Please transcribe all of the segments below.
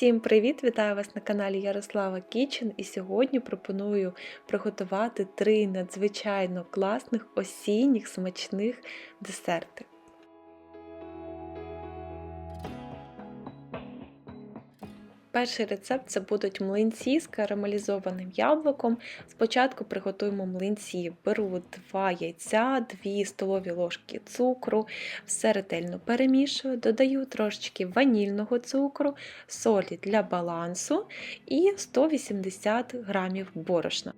Всім привіт! Вітаю вас на каналі Ярослава Кічен. І сьогодні пропоную приготувати три надзвичайно класних осінніх смачних десерти. Перший рецепт це будуть млинці з карамелізованим яблуком. Спочатку приготуємо млинці. Беру 2 яйця, 2 столові ложки цукру, все ретельно перемішую, додаю трошечки ванільного цукру, солі для балансу і 180 г борошна.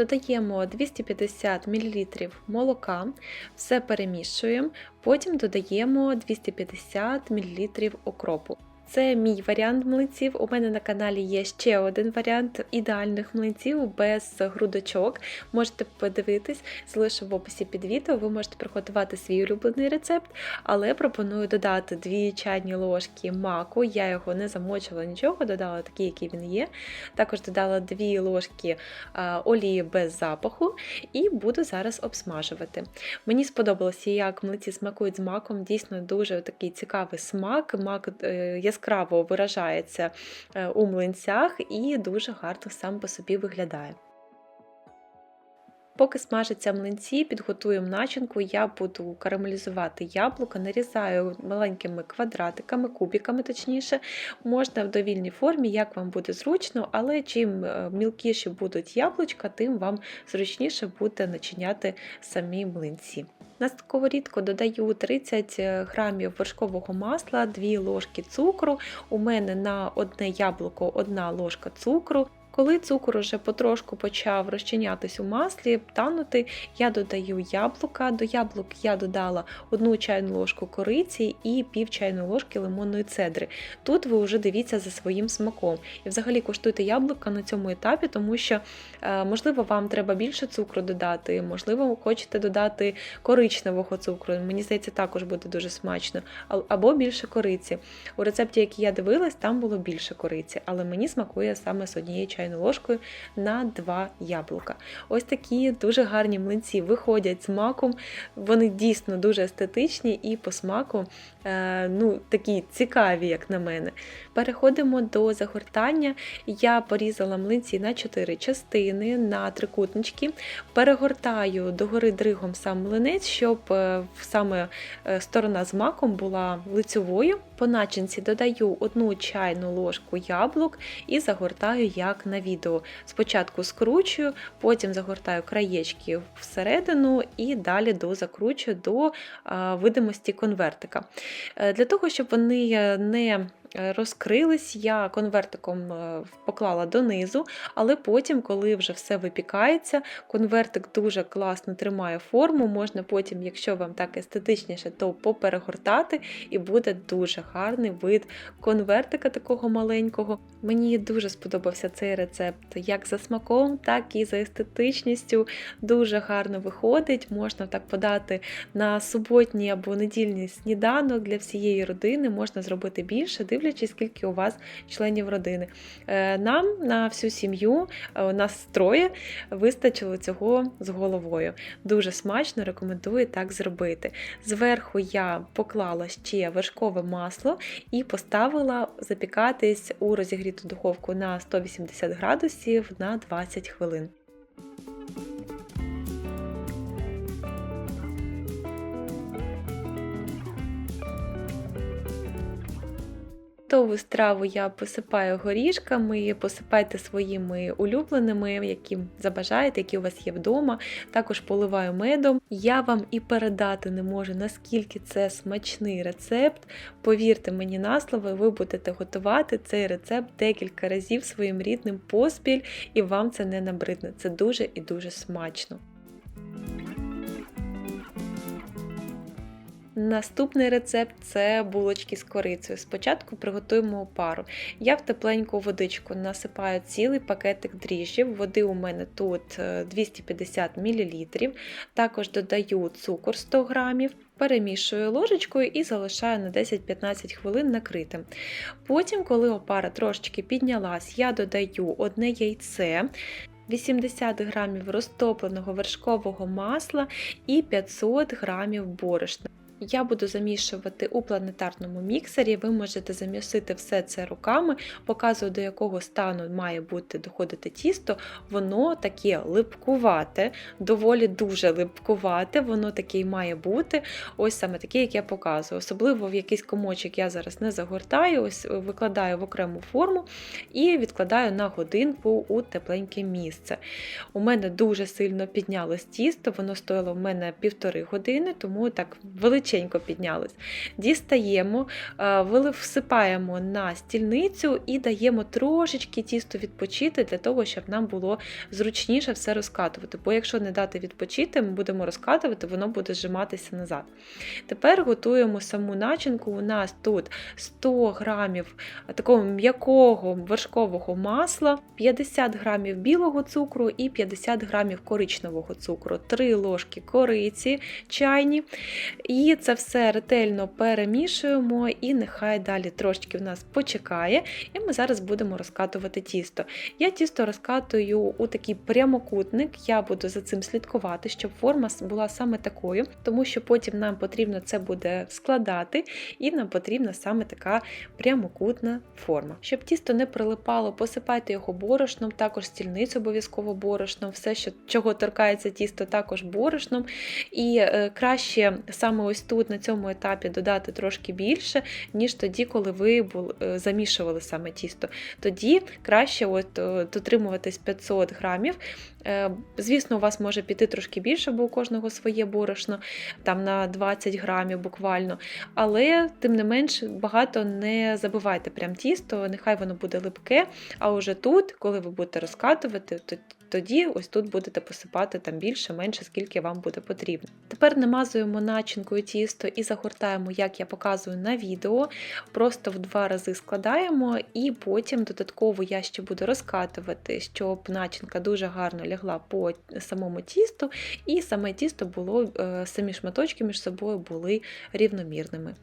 Додаємо 250 мл молока, все перемішуємо, потім додаємо 250 мл окропу. Це мій варіант млинців. У мене на каналі є ще один варіант ідеальних млинців без грудочок. Можете подивитись, залишу в описі під відео, ви можете приготувати свій улюблений рецепт, але пропоную додати 2 чайні ложки маку. Я його не замочила нічого, додала такий, який він є. Також додала 2 ложки олії без запаху і буду зараз обсмажувати. Мені сподобалося, як млинці смакують з маком, дійсно дуже такий цікавий смак. Мак е, яскраво виражається е, у млинцях і дуже гарно сам по собі виглядає. Поки смажаться млинці, підготуємо начинку, я буду карамелізувати яблука, нарізаю маленькими квадратиками, кубиками точніше, можна в довільній формі, як вам буде зручно, але чим е, мілкіші будуть яблучка, тим вам зручніше буде начиняти самі млинці. На сковорідку додаю 30 е, грамів вершкового масла, 2 ложки цукру. У мене на одне яблуко 1 ложка цукру. Коли цукор вже потрошку почав розчинятись у маслі, танути, я додаю яблука. До яблук я додала 1 чайну ложку кориці і пів чайної ложки лимонної цедри. Тут ви вже дивіться за своїм смаком. І взагалі куштуйте яблука на цьому етапі, тому що, е, можливо, вам треба більше цукру додати, можливо, хочете додати коричневого цукру. Мені здається, також буде дуже смачно, або більше кориці. У рецепті, який я дивилась, там було більше кориці, але мені смакує саме з однієї чайної чайну ложкою на 2 яблука. Ось такі дуже гарні млинці виходять з маком, вони дійсно дуже естетичні і по смаку е, ну, такі цікаві, як на мене. Переходимо до загортання. Я порізала млинці на 4 частини, на трикутнички, перегортаю догори дригом сам млинець, щоб е, саме е, сторона з маком була лицьовою. По начинці додаю одну чайну ложку яблук і загортаю як на відео. Спочатку скручую, потім загортаю краєчки всередину і далі дозакручую до видимості конвертика. Е, для того, щоб вони не Е, розкрились, я конвертиком е, поклала донизу, але потім, коли вже все випікається, конвертик дуже класно тримає форму, можна потім, якщо вам так естетичніше, то поперегортати, і буде дуже гарний вид конвертика такого маленького. Мені дуже сподобався цей рецепт як за смаком, так і за естетичністю. Дуже гарно виходить, можна так подати на суботній або недільний сніданок для всієї родини, можна зробити більше дивлячись, скільки у вас членів родини. Е, нам на всю сім'ю, е, у нас троє, вистачило цього з головою. Дуже смачно рекомендую так зробити. Зверху я поклала ще вершкове масло і поставила запікатись у розігріту духовку на 180 градусів на 20 хвилин. Готову страву я посипаю горішками, посипайте своїми улюбленими, які забажаєте, які у вас є вдома. Також поливаю медом. Я вам і передати не можу, наскільки це смачний рецепт. Повірте мені на слово, ви будете готувати цей рецепт декілька разів своїм рідним поспіль, і вам це не набридне. Це дуже і дуже смачно. Наступний рецепт це булочки з корицею. Спочатку приготуємо пару. Я в тепленьку водичку насипаю цілий пакетик дріжджів. Води у мене тут 250 е, мл. Також додаю цукор 100 г. Перемішую ложечкою і залишаю на 10-15 хвилин накритим. Потім, коли опара трошечки піднялась, я додаю одне яйце. 80 грамів розтопленого вершкового масла і 500 грамів борошна. Я буду замішувати у планетарному міксері. Ви можете замісити все це руками, показую, до якого стану має бути доходити тісто. Воно таке липкувате, доволі дуже липкувате, воно таке і має бути. Ось саме таке, як я показую. Особливо в якийсь комочок я зараз не загортаю, ось викладаю в окрему форму і відкладаю на годинку у тепленьке місце. У мене дуже сильно піднялось тісто, воно стоїло в мене півтори години, тому так величезно величенько піднялись. Дістаємо, всипаємо на стільницю і даємо трошечки тісто відпочити для того, щоб нам було зручніше все розкатувати. Бо якщо не дати відпочити, ми будемо розкатувати, воно буде зжиматися назад. Тепер готуємо саму начинку. У нас тут 100 грамів такого м'якого вершкового масла, 50 грамів білого цукру і 50 грамів коричневого цукру, 3 ложки кориці чайні. І це все ретельно перемішуємо, і нехай далі трошки в нас почекає, і ми зараз будемо розкатувати тісто. Я тісто розкатую у такий прямокутник, я буду за цим слідкувати, щоб форма була саме такою, тому що потім нам потрібно це буде складати, і нам потрібна саме така прямокутна форма. Щоб тісто не прилипало, посипайте його борошном, також стільницю обов'язково борошном, все, що, чого торкається тісто, також борошном. І е, краще саме ось тут на цьому етапі додати трошки більше, ніж тоді, коли ви е, замішували саме тісто. Тоді краще от, е, дотримуватись 500 грамів. Е, звісно, у вас може піти трошки більше, бо у кожного своє борошно, там на 20 грамів буквально. Але, тим не менш, багато не забивайте прям тісто, нехай воно буде липке. А уже тут, коли ви будете розкатувати, то тоді ось тут будете посипати там більше, менше, скільки вам буде потрібно. Тепер намазуємо начинкою тісто і загортаємо, як я показую на відео. Просто в два рази складаємо, і потім додатково я ще буду розкатувати, щоб начинка дуже гарно лягла по самому тісту, і саме тісто було, е, самі шматочки між собою були рівномірними.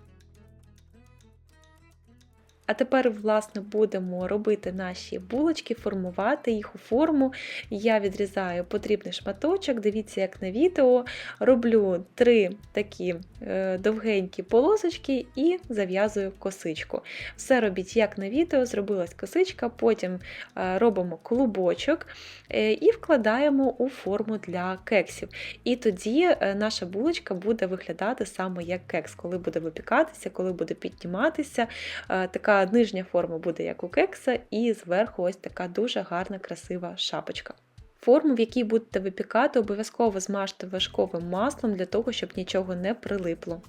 А тепер, власне, будемо робити наші булочки, формувати їх у форму. Я відрізаю потрібний шматочок, дивіться, як на відео. Роблю три такі е, довгенькі полосочки і зав'язую косичку. Все робіть, як на відео, зробилась косичка, потім е, робимо клубочок е, і вкладаємо у форму для кексів. І тоді наша булочка буде виглядати саме як кекс, коли буде випікатися, коли буде підніматися. така нижня форма буде як у кекса, і зверху ось така дуже гарна, красива шапочка. Форму, в якій будете випікати, обов'язково змажте важковим маслом для того, щоб нічого не прилипло.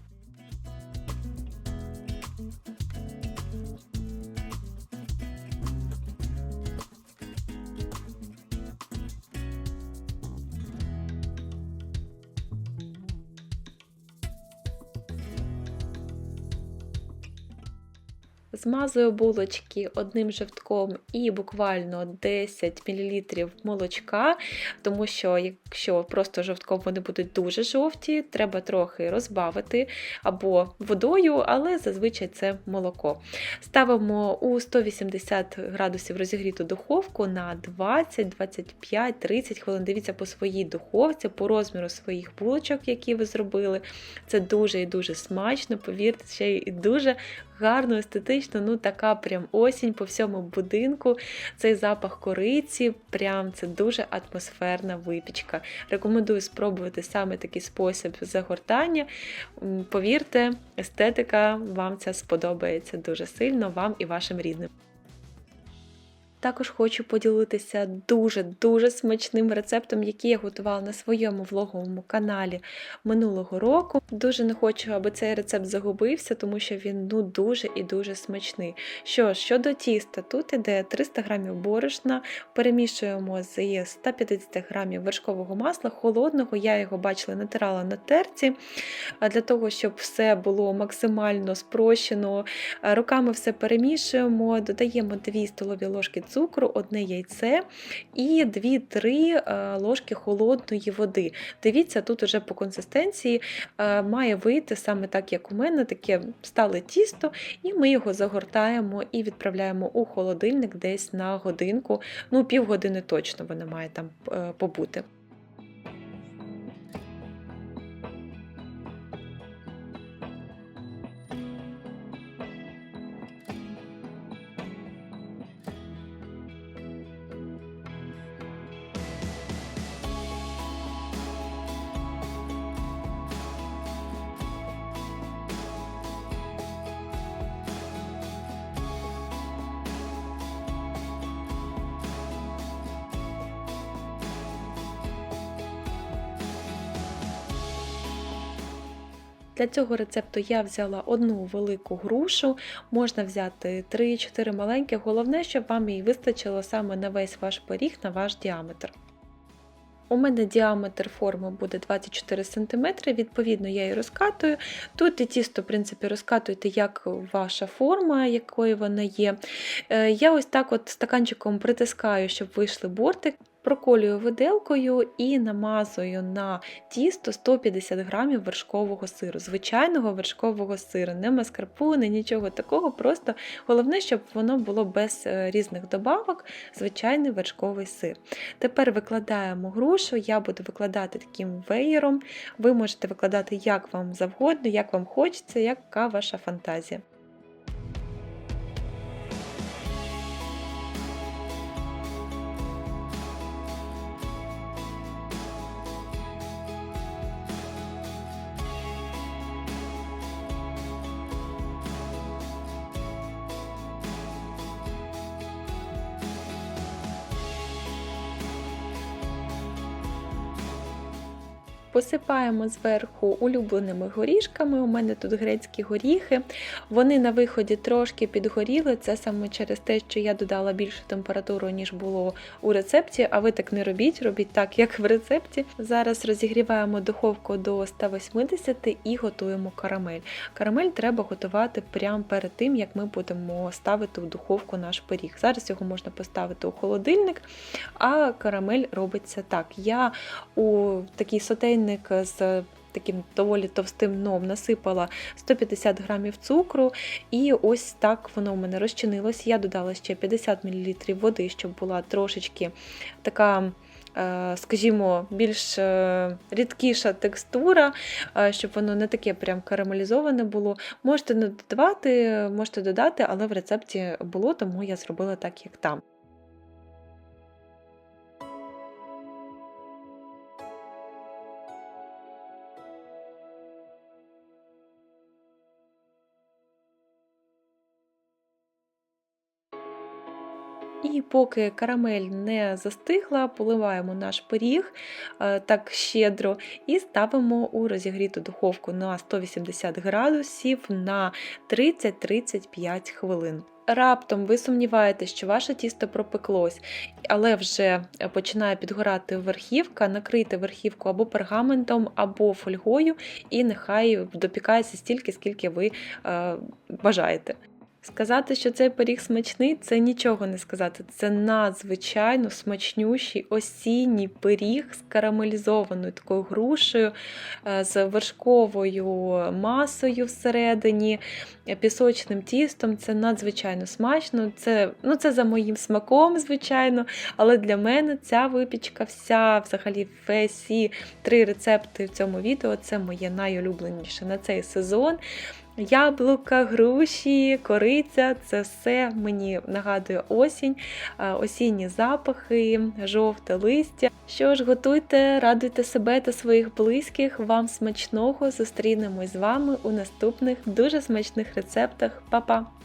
Змазую булочки одним жовтком і буквально 10 мл молочка, тому що, якщо просто жовтком вони будуть дуже жовті, треба трохи розбавити або водою, але зазвичай це молоко. Ставимо у 180 градусів розігріту духовку на 20, 25, 30 хвилин. Дивіться по своїй духовці, по розміру своїх булочок, які ви зробили. Це дуже і дуже смачно, повірте, ще й дуже гарно, естетично, ну така прям осінь по всьому будинку. Цей запах кориці, прям це дуже атмосферна випічка. Рекомендую спробувати саме такий спосіб загортання. Повірте, естетика вам це сподобається дуже сильно, вам і вашим рідним. Також хочу поділитися дуже-дуже смачним рецептом, який я готувала на своєму влоговому каналі минулого року. Дуже не хочу, аби цей рецепт загубився, тому що він ну дуже і дуже смачний. Що ж, щодо тіста, тут іде 300 г борошна, перемішуємо з 150 г вершкового масла, холодного, я його бачила, натирала на терці, для того, щоб все було максимально спрощено. Руками все перемішуємо, додаємо 2 столові ложки цукру, одне яйце і 2-3 ложки холодної води. Дивіться, тут уже по консистенції має вийти саме так, як у мене, таке стале тісто, і ми його загортаємо і відправляємо у холодильник десь на годинку, ну півгодини точно вона має там е, побути. Для цього рецепту я взяла одну велику грушу, можна взяти 3-4 маленькі, головне, щоб вам її вистачило саме на весь ваш пиріг, на ваш діаметр. У мене діаметр форми буде 24 см, відповідно, я її розкатую. Тут і тісто, в принципі, розкатуєте, як ваша форма, якою вона є. Е, я ось так от стаканчиком притискаю, щоб вийшли бортик. Проколюю виделкою і намазую на тісто 150 грамів вершкового сиру, звичайного вершкового сиру, не маскарпоне, нічого такого. Просто головне, щоб воно було без е, різних добавок, звичайний вершковий сир. Тепер викладаємо грушу, я буду викладати таким веєром. Ви можете викладати як вам завгодно, як вам хочеться, яка ваша фантазія. Посипаємо зверху улюбленими горішками. У мене тут грецькі горіхи. Вони на виході трошки підгоріли. Це саме через те, що я додала більшу температуру, ніж було у рецепті, а ви так не робіть, робіть так, як в рецепті. Зараз розігріваємо духовку до 180 і готуємо карамель. Карамель треба готувати прямо перед тим, як ми будемо ставити в духовку наш пиріг. Зараз його можна поставити у холодильник, а карамель робиться так. Я у такій сотейній чайник з таким доволі товстим дном насипала 150 грамів цукру, і ось так воно у мене розчинилось. Я додала ще 50 мл води, щоб була трошечки така. Е, скажімо, більш е, рідкіша текстура, е, щоб воно не таке прям карамелізоване було. Можете не додавати, можете додати, але в рецепті було, тому я зробила так, як там. І поки карамель не застигла, поливаємо наш пиріг е, так щедро і ставимо у розігріту духовку на 180 градусів на 30-35 хвилин. Раптом ви сумніваєтесь, що ваше тісто пропеклось, але вже починає підгорати верхівка, накрийте верхівку або пергаментом, або фольгою, і нехай допікається стільки, скільки ви е, бажаєте. Сказати, що цей пиріг смачний, це нічого не сказати. Це надзвичайно смачнющий осінній пиріг з карамелізованою такою грушею, е, з вершковою масою всередині, пісочним тістом. Це надзвичайно смачно. Це ну, це за моїм смаком, звичайно. Але для мене ця випічка, вся, взагалі, всі три рецепти в цьому відео це моє найулюбленіше на цей сезон. Яблука, груші, кориця це все мені нагадує осінь, осінні запахи, жовте листя. Що ж, готуйте, радуйте себе та своїх близьких. Вам смачного! Зустрінемось з вами у наступних дуже смачних рецептах. Па-па!